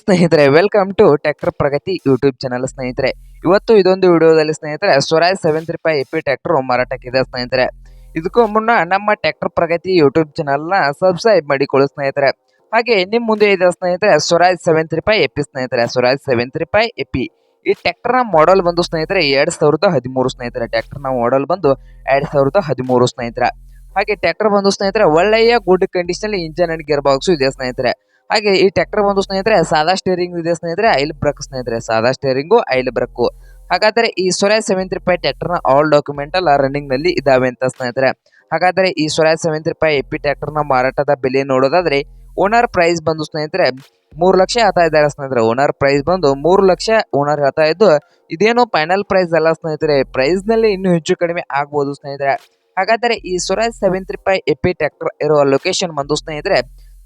ಸ್ನೇಹಿತರೆ welcome to tractor Pragati YouTube channel ಸ್ನೇಹಿತರೆ. ಇವತ್ತು ಇದೊಂದು ವಿಡಿಯೋದಲ್ಲಿ ಸ್ನೇಹಿತರೆ ಸ್ವರಾಜ್ ಸೆವೆನ್ ರೂಪಾಯಿ ಎಪಿ ಟ್ರ್ಯಾಕ್ಟರ್ ಮಾರಾಟಕ್ಕಿದೆ ಸ್ನೇಹಿತರೆ. ಇದಕ್ಕೂ ಮುನ್ನ ನಮ್ಮ ಟ್ರ್ಯಾಕ್ಟರ್ ಪ್ರಗತಿ ಯೂಟ್ಯೂಬ್ ಚಾನಲ್ನ ಸಬ್ಸ್ಕ್ರೈಬ್ ಮಾಡಿಕೊಳ್ಳಿ ಸ್ನೇಹಿತರೆ. ಹಾಗೆ ನಿಮ್ಮ ಮುಂದೆ ಇದೆ ಸ್ನೇಹಿತರೆ ಸ್ವರಾಜ್ ಸೆವೆನ್ ರೂಪಾಯಿ ಎಪಿ ಸ್ನೇಹಿತರೆ ಸ್ವರಾಜ್ ಸೆವೆನ್ ರೂಪಾಯಿ ಎಪಿ ಈ ಟ್ರ್ಯಾಕ್ಟರ್ನ ಮಾಡೆಲ್ ಬಂದು ಸ್ನೇಹಿತರೆ, ಎರಡ್ ಸಾವಿರದ ಹದಿಮೂರು ಸ್ನೇಹಿತರೆ. ಟ್ರ್ಯಾಕ್ಟರ್ನ ಮಾಡೆಲ್ ಬಂದು ಎರಡ್ ಸಾವಿರದ ಹದಿಮೂರು ಸ್ನೇಹಿತರೆ. ಹಾಗೆ ಟ್ರ್ಯಾಕ್ಟರ್ ಬಂದು ಸ್ನೇಹಿತರೆ, ಒಳ್ಳೆಯ good condition engine and gear box ಇದೆ ಸ್ನೇಹಿತರೆ. ಹಾಗೆ ಈ ಟ್ರ್ಯಾಕ್ಟರ್ ಬಂದು ಸ್ನೇಹಿತರೆ, ಸಾದಾ ಸ್ಟೇರಿಂಗ್ ಇದೆ ಸ್ನೇಹಿತರೆ, ಐಲ್ ಬ್ರಕ್ ಸ್ನೇಹಿತರೆ, ಸಾದಾ ಸ್ಟೇರಿಂಗು ಐಲ್ ಬ್ರಕ್ ಹಾಗಾದ್ರೆ ಈ ಸ್ವರಾಜ್ ಸೆವೆನ್ ರೂಪಾಯಿ ಟ್ರ್ಯಾಕ್ಟರ್ನ ಆಲ್ ಡಾಕ್ಯುಮೆಂಟ್ ಎಲ್ಲ ರನ್ನಿಂಗ್ನಲ್ಲಿ ಇದಾವೆ ಅಂತ ಸ್ನೇಹಿತರೆ. ಹಾಗಾದ್ರೆ ಈ ಸ್ವರಾಜ್ ಸೆವೆನ್ ರೂಪಾಯಿ ಎಪಿ ನ ಮಾರಾಟದ ಬೆಲೆ ನೋಡೋದಾದ್ರೆ ಓನರ್ ಪ್ರೈಸ್ ಬಂದು ಸ್ನೇಹಿತರೆ, ಮೂರು ಲಕ್ಷ ಹೇಳ್ತಾ ಇದ್ದಾರೆ ಸ್ನೇಹಿತರೆ. ಓನರ್ ಪ್ರೈಸ್ ಬಂದು ಮೂರು ಲಕ್ಷ ಓನರ್ ಹೇಳ್ತಾ ಇದ್ದು, ಇದೇನು ಫೈನಲ್ ಪ್ರೈಸ್ ಅಲ್ಲ ಸ್ನೇಹಿತರೆ. ಪ್ರೈಸ್ನಲ್ಲಿ ಇನ್ನೂ ಹೆಚ್ಚು ಕಡಿಮೆ ಆಗ್ಬೋದು ಸ್ನೇಹಿತರೆ. ಹಾಗಾದ್ರೆ ಈ ಸ್ವರಾಜ್ ಸೆವೆನ್ ರೂಪಾಯಿ ಎಪಿ ಟ್ರ್ಯಾಕ್ಟರ್ ಇರುವ ಲೊಕೇಶನ್ ಬಂದು ಸ್ನೇಹಿತರೆ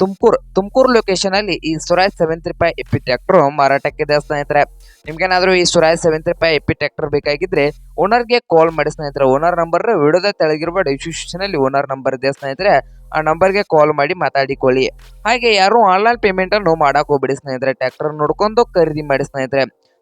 ತುಮಕೂರು ತುಮಕೂರು ಲೊಕೇಶನ್ ಅಲ್ಲಿ ಈ ಸ್ವರಾಜ್ ಸೆವೆನ್ ರೂಪಾಯಿ ಎಪಿ ಟ್ರ್ಯಾಕ್ಟರ್ ಮಾರಾಟಕ್ಕಿದೆ ಸ್ನೇಹಿತರೆ. ನಿಮ್ಗೇನಾದ್ರೂ ಈ ಸ್ವರಾಜ್ ಸೆವೆನ್ ರೂಪಾಯಿ ಎಪಿ ಟ್ರ್ಯಾಕ್ಟರ್ ಬೇಕಾಗಿದ್ರೆ ಓನರ್ಗೆ ಕಾಲ್ ಮಾಡಿ ಸ್ನೇಹಿತರೆ. ಓನರ್ ನಂಬರ್ ವಿಡಿಯೋದ ತೆಳಗಿರುವ ಡಿಸ್ಕ್ರಿಪ್ಷನ್ ಅಲ್ಲಿ ಓನರ್ ನಂಬರ್ ಇದೆ ಸ್ನೇಹಿತರೆ. ಆ ನಂಬರ್ಗೆ ಕಾಲ್ ಮಾಡಿ ಮಾತಾಡಿಕೊಳ್ಳಿ. ಹಾಗೆ ಯಾರು ಆನ್ಲೈನ್ ಪೇಮೆಂಟ್ ಅನ್ನು ಮಾಡಕ್ ಹೋಗ್ಬೇಡಿ ಸ್ನೇಹಿತರೆ. ಟ್ರ್ಯಾಕ್ಟರ್ ನೋಡ್ಕೊಂಡು ಖರೀದಿ ಮಾಡಿ ಸ್ನೇಹಿತರೆ.